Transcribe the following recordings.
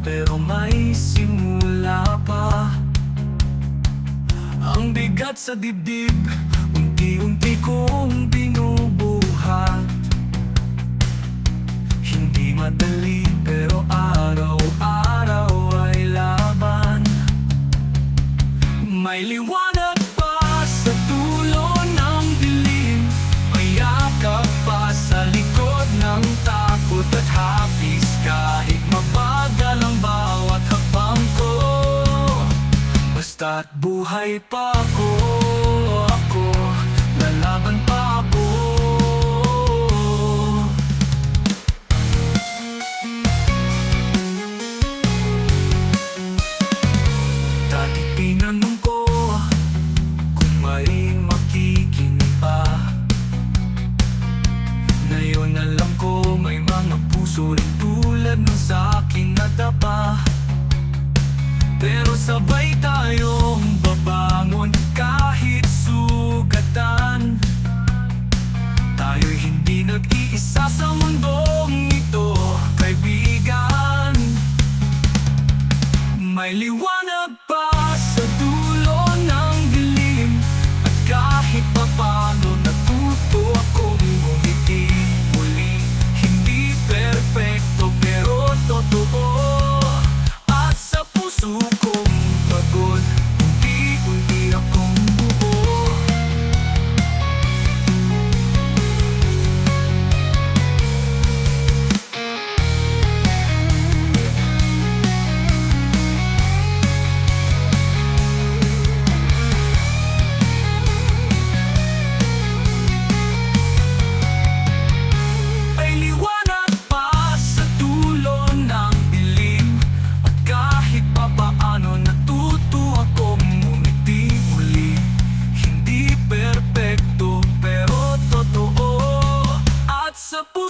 pero may simula pa. Ang bigat sa dibdib Unti-unti basta't buhay pa ako. ไม่ลีว่า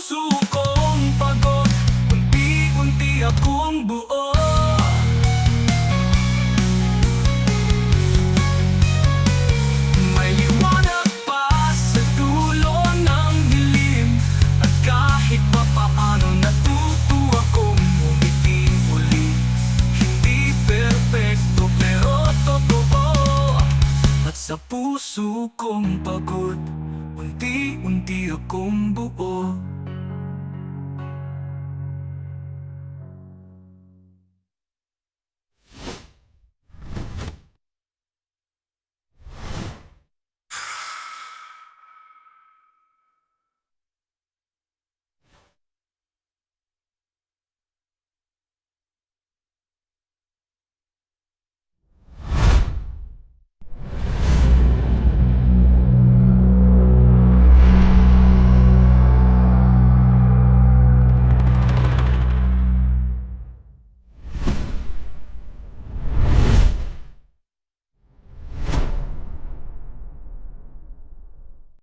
puso kong pagod. Unti-unti akong buo. May liwanag pa sa dulo ng dilim. At kahit pa paano natuto akong umiti uli perfecto pero totoo. At sa puso kong pagod Unti-unti akong buo.